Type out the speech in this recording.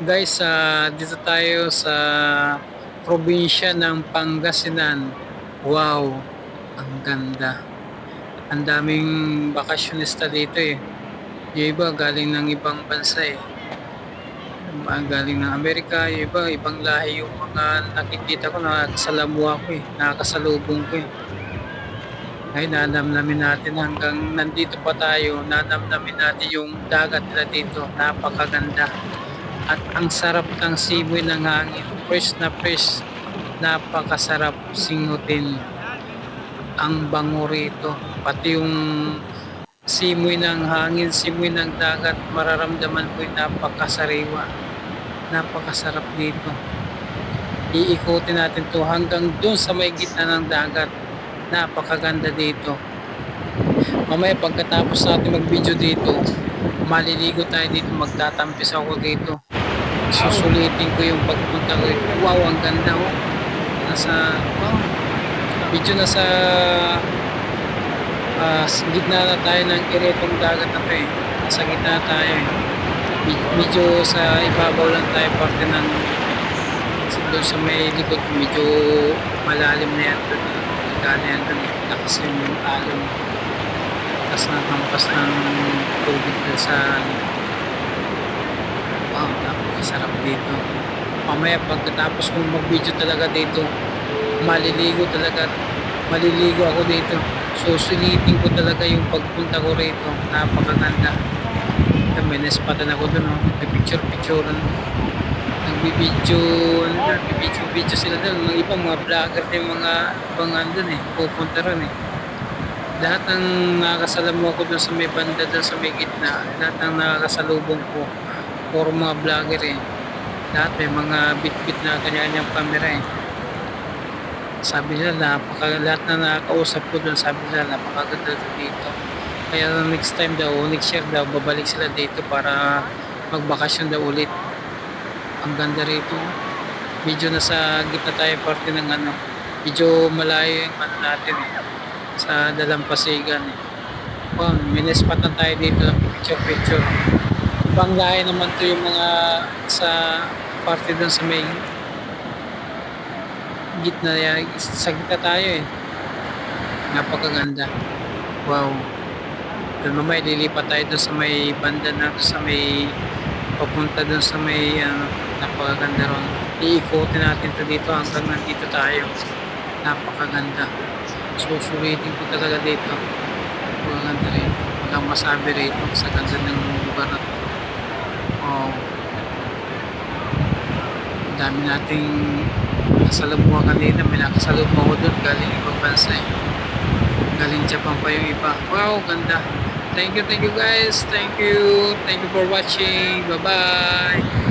Guys, ah, dito tayo sa probinsya ng Pangasinan. Wow, ang ganda. Ang daming bakasyonista dito eh. Yung iba galing ng ibang bansa eh. Galing ng Amerika, yung iba ibang lahi yung mga nakikita ko nakakasalamuha ko eh. Nakakasalubong ko eh. Ay, nanamnamin natin hanggang nandito pa tayo. Nanamnamin natin yung dagat nila dito. Napakaganda. At ang sarap ng simoy ng hangin. Fresh na fresh. Napakasarap singutin. Ang bango rito. Pati yung simoy ng hangin, simoy ng dagat, mararamdaman mo yung napakasariwa. Napakasarap dito. Iikutin natin to hanggang doon sa may gitna ng dagat. Napakaganda dito. Mamaya pagkatapos natin mag-video dito, maliligo tayo dito, magtatampis ako dito. Susulitin ko yung pagpunta ko. Wow, ang ganda oh. Nasa, wow. Video nasa sa gitna na tayo ng iretong dagat na to eh. Sa gitna tayo eh. Med- Medyo sa ibabaw lang tayo parte ng doon sa may likod medyo malalim na yan doon. Gana yan doon. Lakas yung alon. Lakas na hampas ng tubig doon sa napakasarap dito. Mamaya pagkatapos kong mag-video talaga dito, maliligo talaga. Maliligo ako dito. Susulitin ko talaga yung pagpunta ko rito. Napakaganda. May nespatan ako doon. Oh. Nagpicture-picture. Nagbibideo. Ano doon? Nagbibideo-video sila doon. Mga ibang mga vlogger yung mga ibang andun eh. Pupunta ron eh. Lahat ng nakakasalamo ko doon sa may banda doon sa may gitna. Lahat ng nakakasalubong ko. Puro mga vlogger eh. Lahat may mga bit-bit na kanya-kanyang camera eh. Sabi nila, napaka, lahat na nakakausap ko doon, sabi nila, napakaganda dito. Kaya next time daw, next year daw, babalik sila dito para magbakasyon daw ulit. Ang ganda rito. Medyo nasa gitna tayo parte ng ano, medyo malayo yung ano natin eh, sa Dalampasigan eh. Wow, minispatan tayo dito ng picture-picture. Ibang lahi naman to yung mga sa parte doon sa may gitna yan. Sa gitna tayo eh. Napakaganda. Wow. Doon mamaya lilipat tayo doon sa may banda na sa may papunta doon sa may ano, napakaganda ron. Iikutin natin to dito hanggang nandito tayo. Napakaganda. Susulitin ko talaga dito. Napakaganda rito. Walang masabi rito sa ganda ng lugar na to. Wow. Ang dami nating nakasalamuha kanina. May nakasalubong ako doon galing ibang bansa eh. Galing Japan pa yung iba. Wow, ganda. Thank you, thank you guys. Thank you. Thank you for watching. Bye-bye.